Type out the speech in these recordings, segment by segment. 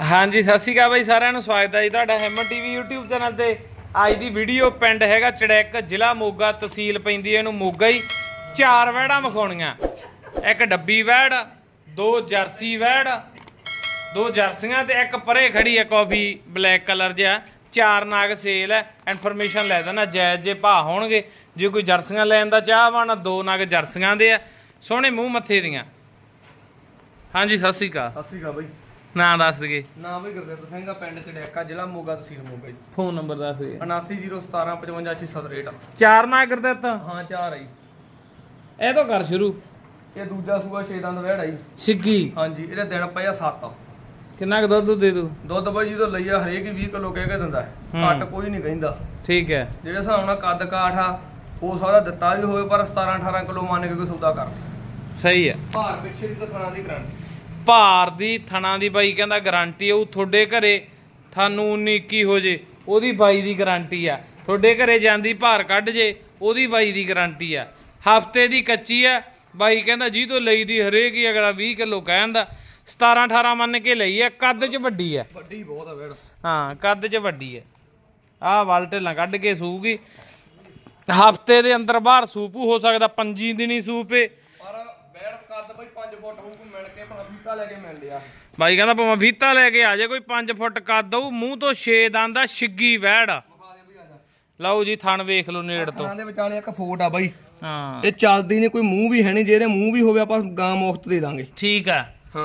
ਹਾਂਜੀ, ਸਤਿ ਸ਼੍ਰੀ ਅਕਾਲ ਬਾਈ, ਸਾਰਿਆਂ ਨੂੰ ਸਵਾਗਤ ਹੈ ਜੀ ਤੁਹਾਡਾ ਹੈਮਨ ਟੀਵੀ YouTube ਚੈਨਲ ਤੇ। ਅੱਜ ਦੀ ਵੀਡੀਓ ਪਿੰਡ ਹੈਗਾ ਚੜੈਕ, ਜ਼ਿਲ੍ਹਾ ਮੋਗਾ, ਤਹਿਸੀਲ ਪੈਂਦੀ ਹੈ ਇਹਨੂੰ ਮੋਗਾ ਹੀ। ਚਾਰ ਵੈੜਾਂ ਵਿਖਾਉਣੀਆਂ। ਇੱਕ ਡੱਬੀ ਵਹਿੜ, ਦੋ ਜਰਸੀ ਵਹਿੜ, ਦੋ ਜਰਸੀਆਂ ਤੇ ਇੱਕ ਪਰੇ ਖੜੀ ਹੈ ਕਾਫੀ ਬਲੈਕ ਕਲਰ ਜਿਹਾ। ਚਾਰ ਨਾਗ ਸੇਲ ਹੈ ਇਨਫੋਰਮੇਸ਼ਨ ਲੈ ਦੇਣਾ, ਜਾਇਜ਼ ਜੇ ਭਾ ਹੋਣਗੇ। ਜੇ ਕੋਈ ਜਰਸੀਆਂ ਲੈਣ ਦਾ ਚਾਹਵਾਨ ਦੋ ਨਾਗ ਜਰਸੀਆਂ ਦੇ ਆ। ਸੋਹਣੇ ਮੂੰਹ ਮੱਥੇ ਦੀਆਂ। ਹਾਂਜੀ, ਸਤਿ ਸ਼੍ਰੀ ਅਕਾਲ। ਸਤਿ ਸ਼੍ਰੀ ਅਕਾਲ ਬਾਈ। ਨਾਂ ਦੱਸ ਦਈਏ। ਨਾਮ ਵੀ ਗੁਰਦੇਵ ਸਿੰਘ ਆ ਪਿੰਡ ਚੜਿਆਕਾ ਜ਼ਿਲ੍ਹਾ ਮੋਗਾ ਤਹਿਸੀਲ ਮੋਗਾ ਜੀ। ਫੋਨ ਨੰਬਰ ਦੱਸ ਦਈਏ। 7901755667 ਚਾਰ ਨਾ ਕਰ ਦਿੱਤਾ ਹਾਂ ਚਾਰ ਆਈ ਇਹ ਤੋਂ ਕਰ ਸ਼ੁਰੂ। ਇਹ ਦੂਜਾ ਸੂਆ ਛੇ ਦੰਦ ਵਹਿੜ ਆਈ ਸਿੱਗੀ ਹਾਂਜੀ ਇਹਦੇ ਦਿਨ ਪਏ ਆ 7 ਕਿੰਨਾ ਕੁ ਦੁੱਧ ਦੇ ਦੂ? ਦੁੱਧ ਬਾਈ ਜਦੋਂ ਲਈਆ ਹਰੇਕ ਹੀ 20 ਕਿਲੋ ਕਹਿ ਕੇ ਦਿੰਦਾ। ਘੱਟ ਕੋਈ ਨਹੀਂ ਕਹਿੰਦਾ। ਠੀਕ ਹੈ। ਜਿਹੜੇ ਹਿਸਾਬ ਨਾਲ ਕੱਦ ਕਾਠ ਆ ਉਹ ਸਾਰਾ ਦਿੱਤਾ ਵੀ ਹੋਵੇ ਪਰ 17 18 ਕਿਲੋ ਮੰਨ ਕੇ ਕੋਈ ਸੌਦਾ ਕਰ। ਸਹੀ ਹੈ। ਭਾਰ ਪਿੱਛੇ ਦੀ ਦਿਖਾਣਾ ਦੀ ਗਰੰਟੀ ਭਾਰ ਦੀ ਥਣਾ ਦੀ ਬਾਈ ਕਹਿੰਦਾ ਗਾਰੰਟੀ ਉਹ ਤੁਹਾਡੇ ਘਰੇ ਤੁਹਾਨੂੰ 19 21 ਹੋ ਜੇ ਉਹਦੀ ਬਾਈ ਦੀ ਗਾਰੰਟੀ ਆ। ਤੁਹਾਡੇ ਘਰੇ ਜਾਂਦੀ ਭਾਰ ਕੱਢ ਜੇ ਉਹਦੀ ਬਾਈ ਦੀ ਗਾਰੰਟੀ ਆ। ਹਫ਼ਤੇ ਦੀ ਕੱਚੀ ਆ ਬਾਈ ਕਹਿੰਦਾ ਜੀ ਤੋਂ ਲਈ ਦੀ ਹਰੇਕ ਹੀ ਅਗਲਾ 20 ਕਿਲੋ ਕਹਿੰਦਾ 17 18 ਮੰਨ ਕੇ ਲਈ ਆ ਕੱਦ 'ਚ ਵੱਡੀ ਆ। ਵੱਡੀ ਬਹੁਤ ਆ ਵਹਿੜ ਹਾਂ ਕੱਦ 'ਚ ਵੱਡੀ ਹੈ ਆਹ ਵਲ ਢਿੱਲਾਂ ਕੱਢ ਕੇ ਸੂਗੀ ਹਫ਼ਤੇ ਦੇ ਅੰਦਰ ਬਾਹਰ ਸੂਪੂ ਹੋ ਸਕਦਾ ਪੰਜੀ ਦਿਨੀ ਸੂਪੇ ਬਾਈ 5 ਫੁੱਟ ਹੋਊ ਮਿਲ ਕੇ ਭਲਾ ਬੀਤਾ ਲੈ ਕੇ ਮਿਲ ਲਿਆ। ਬਾਈ ਕਹਿੰਦਾ ਭਾਵੇਂ ਵੀਤਾ ਲੈ ਕੇ ਆ ਜਾਏ ਕੋਈ 5 ਫੁੱਟ ਕੱਦ ਹੋਊ ਮੂੰਹ ਤੋਂ 6 ਦੰਦ ਦਾ ਛਿੱਗੀ ਵਹਿੜ ਆ ਜਾ ਲਓ ਜੀ ਥਣ ਵੇਖ ਲਓ ਨੇੜ ਤੋਂ। ਥਾਂ ਦੇ ਵਿਚਾਲੇ ਇੱਕ ਫੋਟ ਆ ਬਾਈ। ਹਾਂ। ਇਹ ਚੱਲਦੀ ਨਹੀਂ ਕੋਈ ਮੂੰਹ ਵੀ ਹੈ ਨਹੀਂ ਜਿਹਦੇ ਮੂੰਹ ਵੀ ਹੋਵੇ ਆਪਾਂ ਗਾਂ ਮੁਫਤ ਦੇ ਦਾਂਗੇ। ਠੀਕ ਆ।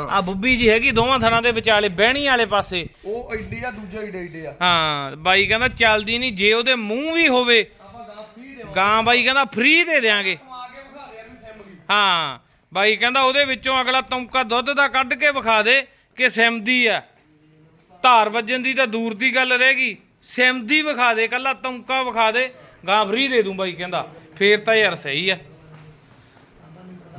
ਆ ਬੁੱਬੀ ਜੀ ਹੈਗੀ ਦੋਵਾਂ ਥਣਾਂ ਦੇ ਵਿਚਾਲੇ ਬਹਿਣੀ ਵਾਲੇ ਪਾਸੇ। ਉਹ ਐਡੀ ਆ ਦੂਜਾ ਏਡੇ ਏਡੇ ਆ। ਹਾਂ ਬਾਈ ਕਹਿੰਦਾ ਚੱਲਦੀ ਨਹੀਂ ਜੇ ਉਹਦੇ ਮੂੰਹ ਵੀ ਹੋਵੇ ਆਪਾਂ ਗਾਂ ਫ੍ਰੀ ਦੇਵਾਂ ਗਾਂ ਬਾਈ ਕਹਿੰਦਾ ਫ੍ਰੀ ਦੇ ਦੇਾਂਗੇ ਆ ਹਾਂ। ਬਾਈ ਕਹਿੰਦਾ ਉਹਦੇ ਵਿੱਚੋਂ ਅਗਲਾ ਤੌਂਕਾ ਦੁੱਧ ਦਾ ਕੱਢ ਕੇ ਵਿਖਾ ਦੇ ਕਿ ਸਿਮਦੀ ਆ। ਧਾਰ ਵੱਜਣ ਦੀ ਤਾਂ ਦੂਰ ਦੀ ਗੱਲ ਰਹੇਗੀ ਸਿਮਦੀ ਵਿਖਾ ਦੇ ਕੱਲਾ ਤੌਂਕਾ ਵਿਖਾ ਦੇ। ਗਾਂ ਫਰੀ ਦੇ ਦੂੰ ਬਾਈ ਕਹਿੰਦਾ। ਫੇਰ ਤਾਂ ਯਾਰ ਸਹੀ ਆ।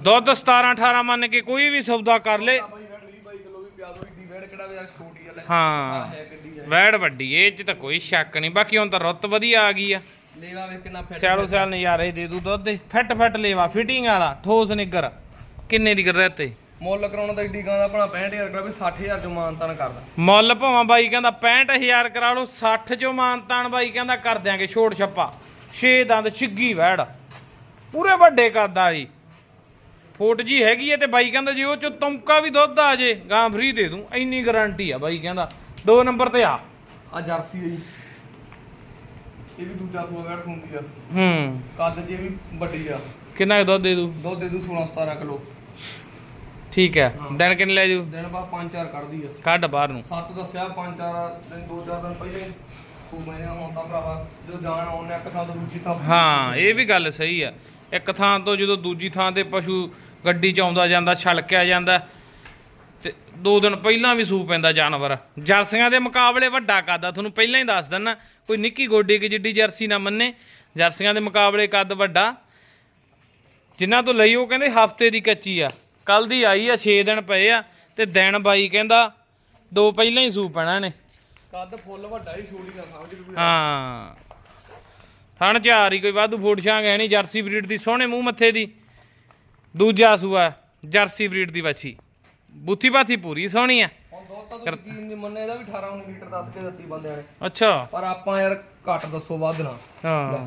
ਦੁੱਧ 17 18 ਮੰਨ ਕੇ ਕੋਈ ਵੀ ਸੌਦਾ ਕਰ ਲੇ। ਬਾਈ ਵੈੜ 20 22 ਕਿਲੋ ਵੀ ਪਿਆ ਦੋ ਏਡੀ ਵੈੜ ਕਿਹੜਾ ਵੀ ਯਾਰ ਛੋਟੀ ਆ ਲੈ ਹਾਂ ਵੈੜ ਵੱਡੀ ਇਹ ਚ ਤਾਂ ਕੋਈ ਸ਼ੱਕ ਨਹੀਂ। ਬਾਕੀ ਹੁਣ ਤਾਂ ਰੁੱਤ ਵਧੀਆ ਆ ਗਈ ਆ। ਲੇਵਾ ਵੇ ਕਿੰਨਾ ਫਿੱਟ ਸਿਆਲੋ ਸਿਆਲ ਨਜ਼ਾਰੇ ਦੇ ਦੂ ਦੁੱਧ ਦੇ। ਫਿੱਟ ਫਿੱਟ ਲੇਵਾ ਫਿਟਿੰਗ ਵਾਲਾ ਠੋਸ ਨਿੱਗਰ। ਕਿੰਨੇ ਦੀ ਕਰ ਤੇ ਮੁੱਲ ਕਰਾਉਣਾ ਤਾਂ ਏਡੀ ਗਾਂ ਦਾ ਆਪਣਾ 65000 ਕਰਾ ਵੀ 60000 ਚ ਮਾਨਤਾਨ ਕਰਦਾ। ਮੁੱਲ ਭਾਵਾਂ ਬਾਈ ਕਹਿੰਦਾ 65000 ਕਰਾ ਲਓ 60 ਚੋਂ ਮਾਨਤਾਨ ਬਾਈ ਕਹਿੰਦਾ ਕਰ ਦਿਆਂਗੇ ਛੋੜ ਛੱਪਾ। 6 ਦੰਦ ਛਿੱਗੀ ਵੈੜ ਪੂਰੇ ਵੱਡੇ ਕੱਦ ਵਾਲੀ ਫੋਟ ਜੀ ਹੈਗੀ ਹੈ ਤੇ ਬਾਈ ਕਹਿੰਦਾ ਜੇ ਉਹ ਚ ਤੌਂਕਾ ਵੀ ਦੁੱਧ ਆ ਜੇ ਗਾਂ ਫਰੀ ਦੇ ਦੂੰ ਇੰਨੀ ਗਾਰੰਟੀ ਆ ਬਾਈ ਕਹਿੰਦਾ। ਦੋ ਨੰਬਰ ਤੇ ਆ। ਆ ਜਰਸੀ ਆ ਜੀ। ਇਹ ਵੀ ਦੂਜਾ ਸੂਆ ਵੈੜ ਸੁਣਦੀ ਆ। ਹੂੰ। ਕੱਦ ਜੇ ਵੀ ਵੱਡੀ ਆ। ਕਿੰਨਾ ਦੁੱਧ ਦੇ ਦੂ? ਦੁੱਧ ਦੇ ਦੂ 16 17 ਕਿਲੋ। ਠੀਕ ਹੈ। ਦਿਨ ਕਿੰਨੇ ਲੈ ਜੂ? ਦਿਨ ਬਾਅਦ 5-4 ਕੱਢਦੀ ਆ। ਕੱਢ ਬਾਹਰ ਨੂੰ। ਸੱਤ ਦੱਸਿਆ 5-4 ਦਿਨ 2-4 ਦਿਨ ਪਹਿਲੇ। ਉਹ ਮੈਨੇ ਹੁਣ ਤਾਂ ਭਰਾਵਾ ਜਦੋਂ ਜਾਣ ਆਉਣ ਇੱਕ ਥਾਂ ਤੋਂ ਦੂਜੀ ਥਾਂ ਹਾਂ ਇਹ ਵੀ ਗੱਲ ਸਹੀ ਆ। ਇੱਕ ਥਾਂ ਤੋਂ ਜਦੋਂ ਦੂਜੀ ਥਾਂ ਤੇ ਪਸ਼ੂ ਗੱਡੀ ਚ ਆਉਂਦਾ ਜਾਂਦਾ ਛਲਕਿਆ ਜਾਂਦਾ ਤੇ ਦੋ ਦਿਨ ਪਹਿਲਾਂ ਵੀ ਸੂ ਪੈਂਦਾ ਜਾਨਵਰ। ਜਰਸੀਆਂ ਦੇ ਮੁਕਾਬਲੇ ਵੱਡਾ ਕੱਦ ਆ ਤੁਹਾਨੂੰ ਪਹਿਲਾਂ ਹੀ ਦੱਸ ਦਿੰਨਾ। ਕੋਈ ਨਿੱਕੀ ਗੋਡੀ ਕੀ ਜਿੱਡੀ ਜਰਸੀ ਨਾ ਮੰਨੇ ਜਰਸੀਆਂ ਦੇ ਮੁਕਾਬਲੇ ਕੱਦ ਵੱਡਾ। ਜਿਨ੍ਹਾਂ ਤੋਂ ਲਈ ਉਹ ਕਹਿੰਦੇ ਹਫ਼ਤੇ ਦੀ ਕੱਚੀ ਆ। ਕੱਲ ਦੀ ਆਈ ਆ 6 ਦਿਨ ਪਏ ਆ ਤੇ ਦਿਨ ਬਾਈ ਕਹਿੰਦਾ ਦੋ ਪਹਿਲਾਂ ਹੀ ਸੂ ਪੈਣਾ ਨੇ ਕੱਦ ਫੁੱਲ ਵੱਡਾ ਹੀ ਛੋਟੀ ਨਾ ਸਮਝ ਵੀ ਹਾਂ। ਥਣ ਚਾਰ ਹੀ ਕੋਈ ਵਾਧੂ ਫੋਟ ਛਾਂਗ ਹੈ ਨਹੀਂ ਜਰਸੀ ਬਰੀਡ ਦੀ ਸੋਹਣੇ ਮੂੰਹ ਮੱਥੇ ਦੀ। ਦੂਜਾ ਸੂਆ ਜਰਸੀ ਬਰੀਡ ਦੀ ਵੱਛੀ। ਬੁੱਥੀ ਬਾਥੀ ਪੂਰੀ ਸੋਹਣੀ ਆ। ਹੁਣ ਦੁੱਧ ਤਾਂ ਤੁਸੀਂ ਯਕੀਨ ਨਹੀਂ ਮੰਨੇ ਇਹਦਾ ਵੀ 18 19 ਲੀਟਰ ਦੱਸ ਕੇ ਦਿੱਤੀ ਬੰਦਿਆਂ ਨੇ। ਅੱਛਾ। ਪਰ ਆਪਾਂ ਯਾਰ ਘੱਟ ਦੱਸੋ ਵੱਧ ਨਾ। ਹਾਂ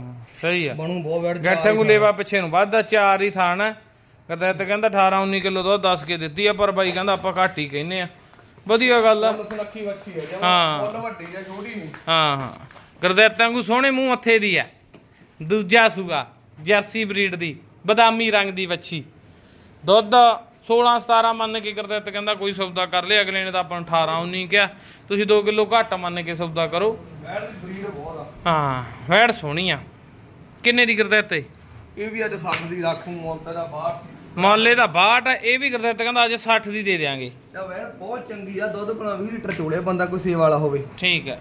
ਸਹੀ ਆ। ਬਣੂ ਬਹੁਤ ਵੈੜ ਗੱਠਾਂ ਨੂੰ ਲੇਵਾ ਪਿੱਛੇ ਨੂੰ ਵੱਧਦਾ ਚਾਰ ਹੀ ਥਾਣ ਹੈ ਕਦੇ ਤੇ ਕਹਿੰਦਾ 18 19 ਕਿਲੋ ਦੁੱਧ ਦੱਸ ਕੇ ਦਿੱਤੀ ਆ ਪਰ ਬਾਈ ਕਹਿੰਦਾ ਆਪਾਂ ਘੱਟ ਹੀ ਕਹਿੰਨੇ ਆ। ਵਧੀਆ ਗੱਲ ਆ। ਸੁਨੱਖੀ ਜਮਾ ਹਾਂ। ਫੁੱਲ ਵੱਡੀ ਹੈ ਛੋਟੀ ਨਹੀਂ। ਹਾਂ ਹਾਂ। ਗੁਰਦਿੱਤ ਵਾਂਗੂ ਸੋਹਣੇ ਮੂੰਹ ਮੱਥੇ ਦੀ ਆ। ਦੂਜਾ ਸੂਆ ਜਰਸੀ ਬਰੀਡ ਦੀ ਬਦਾਮੀ ਰੰਗ ਦੀ ਵੱਛੀ। ਦੁੱਧ 16 17 ਮੰਨ ਕੇ ਗੁਰਦਿੱਤ ਕਹਿੰਦਾ ਕੋਈ ਸੌਦਾ ਕਰ ਲਿਆ ਅਗਲੇ ਨੇ ਤਾਂ ਆਪਾਂ ਨੂੰ 18 19 ਕਿਹਾ। ਤੁਸੀਂ 2 ਕਿਲੋ ਘੱਟ ਮੰਨ ਕੇ ਸੌਦਾ ਕਰੋ। ਵੈੜ ਦੀ ਬਰੀਡ ਬਹੁਤ ਆ। ਹਾਂ ਵੈੜ ਸੋਹਣੀ ਆ। ਕਿੰਨੇ ਦੀ ਗੁਰਦਿੱਤ ਇਹ ਵੀ ਅੱਜ 60 ਦੀ ਰੱਖੂ ਮੁੱਲ ਦਾ ਬਾਹਰ ਮੁੱਲ ਇਹਦਾ 62 ਆ ਇਹ ਵੀ ਗੁਰਦਿੱਤ ਕਹਿੰਦਾ ਅੱਜ 60 ਦੀ ਦੇ ਦੇਾਂਗੇ ਇਹ ਵੈੜ ਬਹੁਤ ਚੰਗੀ ਆ ਦੁੱਧ ਬਣਾ 20 ਲੀਟਰ ਚੋਲੇ ਬੰਦਾ ਕੋਈ ਸੇਵਾ ਵਾਲਾ ਹੋਵੇ। ਠੀਕ ਹੈ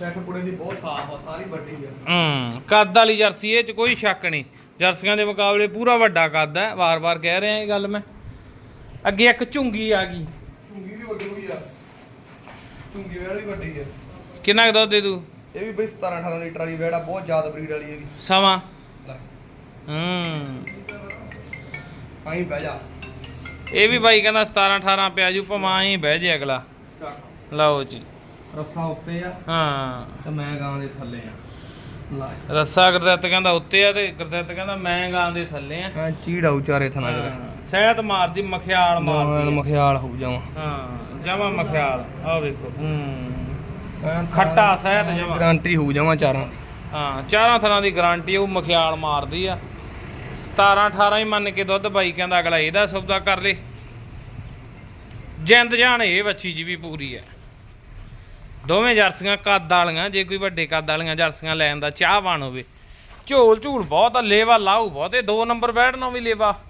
ਪੈਠ ਪੁੜੇ ਦੀ ਬਹੁਤ ਸਾਫ਼ ਆ ਸਾਰੀ ਵੱਡੀ ਆ। ਹੂੰ ਕੱਦ ਵਾਲੀ ਜਰਸੀ ਇਹ ਚ ਕੋਈ ਸ਼ੱਕ ਨਹੀਂ। ਜਰਸੀਆਂ ਦੇ ਮੁਕਾਬਲੇ ਪੂਰਾ ਵੱਡਾ ਕੱਦ ਹੈ ਵਾਰ-ਵਾਰ ਕਹਿ ਰਿਹਾ ਇਹ ਗੱਲ ਮੈਂ। ਅੱਗੇ ਇੱਕ ਝੁੰਗੀ ਆ ਗਈ। ਚੁੰਗੀ ਵੀ ਵੱਡੀ ਹੋਈ ਆ। ਚੁੰਗੀ ਵੈੜ ਵੀ ਵੱਡੀ ਆ। ਕਿੰਨਾ ਕੁ ਦੁੱਧ ਦੇ ਦੂ ਇਹ ਵੀ ਬਈ 17 18 ਲੀਟਰ ਵਾਲੀ ਵੈੜ ਬਹੁਤ ਜ਼ਿਆਦਾ ਬਰੀਡ ਵਾਲੀ ਹੈਗੀ ਸਮਾਂ? ਲੈ। ਹੂੰ। ਆਹੀਂ ਬਹਿ ਜਾ। ਇਹ ਵੀ ਬਾਈ ਕਹਿੰਦਾ 17 18 ਪਿਆ ਜੂ ਭਮਾ ਹੀ ਬਹਿ ਜੇ ਅਗਲਾ। ਲਓ ਜੀ। ਰੱਸਾ ਉੱਤੇ ਆ। ਹਾਂ। ਤੇ ਮੈਂ ਗਾਂ ਦੇ ਥੱਲੇ ਆ। ਰੱਸਾ ਗੁਰਦੱਤ ਕਹਿੰਦਾ ਉੱਤੇ ਆ ਤੇ ਗੁਰਦੱਤ ਕਹਿੰਦਾ ਮੈਂ ਗਾਂ ਦੇ ਥੱਲੇ ਆ। ਹਾਂ ਚੀੜਾ ਉਚਾਰੇ ਥਣਾ ਜਰਾ ਸਹਿਤ ਮਾਰਦੀ ਮਖਿਆਲ ਮਾਰ ਮਾਰਦੀ। ਮਖਿਆਲ ਹੋ ਜਾਵਾਂ ਹਾਂ ਜਮਾ ਮਖਿਆਲ। ਆ ਵੇਖੋ। ਹੂੰ। ਖੱਟਾ ਸਹਿਤ ਜਮਾ। ਗਾਰੰਟੀ ਹੋ ਜਾਵਾਂ ਚਾਰਾਂ ਹਾਂ ਚਾਰਾਂ ਥਰਾਂ ਦੀ ਗਾਰੰਟੀ ਉਹ ਮਖਿਆਲ ਮਾਰਦੀ ਆ। 17 18 ਹੀ ਮੰਨ ਕੇ ਦੁੱਧ ਬਾਈ ਕਹਿੰਦਾ ਅਗਲਾ ਇਹਦਾ ਸੌਦਾ ਕਰ ਲੇ। ਜਿੰਦ ਜਾਣ ਇਹ ਵੱਛੀ ਜੀ ਵੀ ਪੂਰੀ ਹੈ। ਦੋਵੇਂ ਜਰਸੀਆਂ ਕੱਦ ਵਾਲੀਆਂ ਜੇ ਕੋਈ ਵੱਡੇ ਕੱਦ ਵਾਲੀਆਂ ਜਰਸੀਆਂ ਲੈਣ ਦਾ ਚਾਹਵਾਨ ਹੋਵੇ। ਝੋਲ ਝੂਲ ਬਹੁਤ ਆ ਲੇਵਾ ਲਾਊ ਬਹੁਤ ਇਹ ਦੋ ਨੰਬਰ ਬੈਠਣਾ ਵੀ ਲੇਵਾ।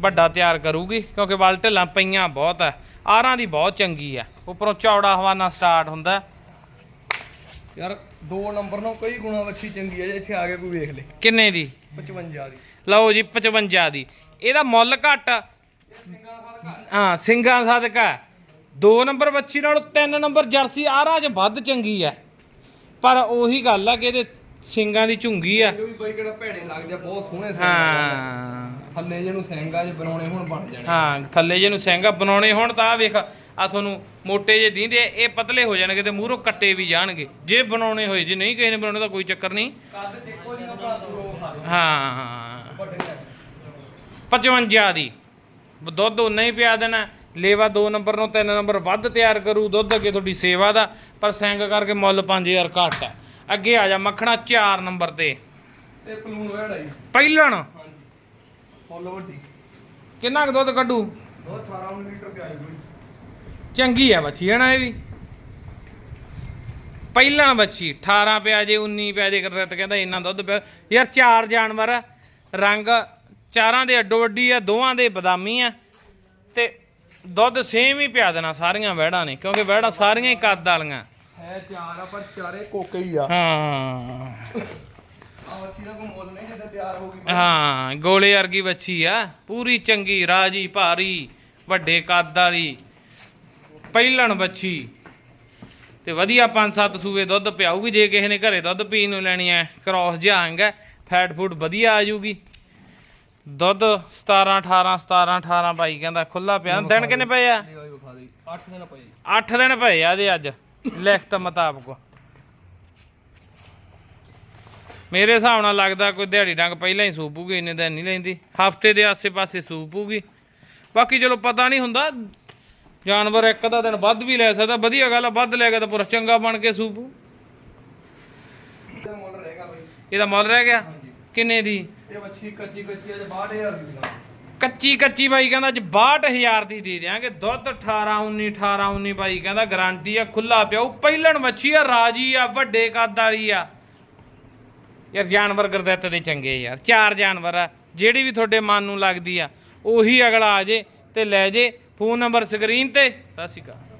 ਵੱਡਾ ਤਿਆਰ ਕਰੂਗੀ ਕਿਉਂਕਿ ਵਲ ਢਿੱਲਾਂ ਪਈਆਂ ਬਹੁਤ ਆ। ਆਰਾਂ ਦੀ ਬਹੁਤ ਚੰਗੀ ਆ। ਉੱਪਰੋਂ ਚੌੜਾ ਹਵਾਨਾ ਸਟਾਰਟ ਹੁੰਦਾ। ਯਾਰ ਦੋ ਨੰਬਰ ਨਾਲ ਕਈ ਗੁਣਾ ਵੱਛੀ ਚੰਗੀ ਹੈ ਜੇ ਇੱਥੇ ਆ ਕੇ ਕੋਈ ਵੇਖ ਲੇ। ਕਿੰਨੇ ਦੀ? 55 ਦੀ। ਲਓ ਜੀ 55 ਦੀ। ਇਹਦਾ ਮੁੱਲ ਘੱਟ। ਹਾਂ ਸਿੰਘਾਂ ਸਦਕਾ ਦੋ ਨੰਬਰ ਬੱਚੀ ਨਾਲੋਂ ਤਿੰਨ ਨੰਬਰ ਜਰਸੀ ਆਰਾ 'ਚ ਵੱਧ ਚੰਗੀ ਆ ਪਰ ਉਹੀ ਗੱਲ ਆ ਕਿ ਇਹਦੇ ਸਿੰਘਾਂ ਦੀ ਝੁੰਗੀ ਆ। ਇਹ ਵੀ ਬਾਈ ਕਿਹੜਾ ਭੈੜੇ ਲੱਗਦੇ ਆ ਬਹੁਤ ਸੋਹਣੇ ਸਿੰਘ ਆ। ਹਾਂ। ਥੱਲੇ ਜਿਹਨੂੰ ਸਿੰਘਾਂ 'ਚ ਬਣਾਉਣੇ ਹੁਣ ਬਣ ਜਾਣੇ। ਹਾਂ ਥੱਲੇ ਜਿਹਨੂੰ ਸਿੰਘ ਬਣਾਉਣੇ ਹੁਣ ਤਾਂ ਵੇਖ ਆ ਤੁਹਾਨੂੰ ਮੋਟੇ ਜੇ ਦੀਂਦੇ ਆ, ਇਹ ਪਤਲੇ ਹੋ ਜਾਣਗੇ ਤੇ ਮੂਹਰੋਂ ਕੱਟੇ ਵੀ ਜਾਣਗੇ। ਜੇ ਬਣਾਉਣੇ ਹੋਏ ਜੇ ਨਹੀਂ ਕਿਸੇ ਨੇ ਬਣਾਉਣੇ ਤਾਂ ਕੋਈ ਚੱਕਰ ਨਹੀਂ। ਕੱਦ ਭਰਾ ਦੂਰੋਂ ਹਾਂ ਨੇ 55 ਦੀ। ਦੁੱਧ ਉਨਾ ਹੀ ਪਿਆ ਦੇਣਾ। ਲੇਵਾ 2 ਨੰਬਰ ਨੂੰ 3 ਨੰਬਰ ਵੱਧ ਤਿਆਰ ਕਰੂ। ਦੁੱਧ ਅੱਗੇ ਤੁਹਾਡੀ ਸੇਵਾ ਦਾ ਪਰ ਸੈਂਗ ਕਰਕੇ ਮੁੱਲ 5000 ਘੱਟ ਹੈ। ਅੱਗੇ ਆ ਜਾ ਮੱਖਣਾ 4 ਨੰਬਰ ਤੇ। ਇਹ ਪਲੂਨ ਵੜਾ ਜੀ। ਪਹਿਲਣ। ਹਾਂਜੀ। ਫੁੱਲ ਵੱਡੀ। ਕਿੰਨਾ ਕੁ ਦੁੱਧ ਕੱਢੂ? ਦੋ 18 ਲੀਟਰ ਪਿਆਈ ਕੋਈ। ਚੰਗੀ ਆ ਬੱਚੀ ਹੈ ਨਾ ਇਹ ਵੀ? ਪਹਿਲਣ ਬੱਚੀ 18 ਪਿਆ ਜੇ 19 ਪਿਆ ਜੇ ਕਰਦਾ ਤਾਂ ਕਹਿੰਦਾ ਇੰਨਾ ਦੁੱਧ ਪਿਆ। ਯਾਰ ਚਾਰ ਜਾਨਵਰ ਆ। ਰੰਗ ਚਾਰਾਂ ਦੇ ਅੱਡੋ ਅੱਡੀ ਆ ਦੋਵਾਂ ਦੇ ਬਦਾਮੀ ਆ। ਤੇ ਦੁੱਧ ਸੇਮ ਹੀ ਪਿਆ ਦੇਣਾ ਸਾਰੀਆਂ ਵਹਿੜਾਂ ਨੇ ਕਿਉਂਕਿ ਵਹਿੜਾਂ ਸਾਰੀਆਂ ਹੀ ਕੱਦ ਵਾਲੀਆਂ। ਹੈ ਚਾਰ ਆ ਪਰ ਚਾਰੇ ਕੋਕੇ ਹੀ ਆ। ਹਾਂ। ਵੱਛੀ ਹੋ ਹਾਂ ਗੋਲੇ ਵਰਗੀ ਬੱਚੀ ਆ ਪੂਰੀ ਚੰਗੀ ਰਾਜੀ ਭਾਰੀ ਵੱਡੇ ਕੱਦ ਵਾਲੀ ਪਹਿਲਣ ਬੱਚੀ ਤੇ ਵਧੀਆ ਪੰਜ ਸੱਤ ਸੂਏ ਦੁੱਧ ਪਿਆਊਗੀ ਜੇ ਕਿਸੇ ਨੇ ਘਰੇ ਦੁੱਧ ਪੀਣ ਨੂੰ ਲੈਣੀ ਐ ਕ੍ਰਾਸ ਜਾਾਂਗਾ ਫੈਟ ਫੂਡ ਵਧੀਆ ਆ ਜੂਗੀ ਦੁੱਧ 17 18 17 18 ਭਾਈ ਕਹਿੰਦਾ ਖੁੱਲਾ ਪਿਆ। ਦਿਨ ਕਿੰਨੇ ਪਏ ਆ? ਇਹ ਵਿਖਾ ਦੇ। 8 ਦਿਨ ਪਏ। 8 ਦਿਨ ਪਏ ਆ ਇਹਦੇ ਅੱਜ ਲਿਖਤ ਮੁਤਾਬਕ। ਮੇਰੇ ਹਿਸਾਬ ਨਾਲ ਲੱਗਦਾ ਕੋਈ ਦਿਹਾੜੀ ਡੰਗ ਪਹਿਲਾਂ ਹੀ ਸੂਪੂਗੀ ਇੰਨੇ ਦਿਨ ਨਹੀਂ ਲੈਂਦੀ। ਹਫ਼ਤੇ ਦੇ ਆਸੇ-ਪਾਸੇ ਸੂਪੂਗੀ। ਬਾਕੀ ਚਲੋ ਪਤਾ ਨਹੀਂ ਹੁੰਦਾ ਜਾਨਵਰ ਇੱਕ ਅੱਧਾ ਦਿਨ ਵੱਧ ਵੀ ਲੈ ਸਕਦਾ। ਵਧੀਆ ਗੱਲ ਆ ਵੱਧ ਲੈ ਗਿਆ ਤਾਂ ਪੂਰਾ ਚੰਗਾ ਬਣ ਕੇ ਸੂਪੂ। ਇਹਦਾ ਮੁੱਲ ਰਹੇਗਾ ਬਈ। ਇਹਦਾ ਮੁੱਲ ਰਹਿ ਗਿਆ? ਕਿੰਨੇ ਦੀ? ਇਹ ਵੱਛੀ ਕੱਚੀ ਕੱਚੀ ਅਜੇ 62000 ਦੀ ਦਿਖਾ ਕੱਚੀ ਕੱਚੀ ਬਾਈ ਕਹਿੰਦਾ ਅੱਜ 62000 ਦੀ ਦੇ ਦਿਆਂਗੇ। ਦੁੱਧ 18 19 18 19 ਬਾਈ ਕਹਿੰਦਾ ਗਾਰੰਟੀ ਆ ਖੁੱਲਾ ਪਿਆ। ਉਹ ਪਹਿਲਣ ਮੱਛੀ ਆ ਰਾਜੀ ਆ ਵੱਡੇ ਕੱਦ ਵਾਲੀ ਆ। ਯਾਰ ਜਾਨਵਰ ਗੁਰਦਿੱਤ ਦੇ ਚੰਗੇ ਯਾਰ ਚਾਰ ਜਾਨਵਰ ਆ। ਜਿਹੜੀ ਵੀ ਤੁਹਾਡੇ ਮਨ ਨੂੰ ਲੱਗਦੀ ਆ ਉਹੀ ਅਗਲਾ ਆ ਜੇ ਤੇ ਲੈ ਜੇ। ਫੋਨ ਨੰਬਰ ਸਕਰੀਨ ਤੇ। ਸਤਿ ਸ਼੍ਰੀ ਅਕਾਲ।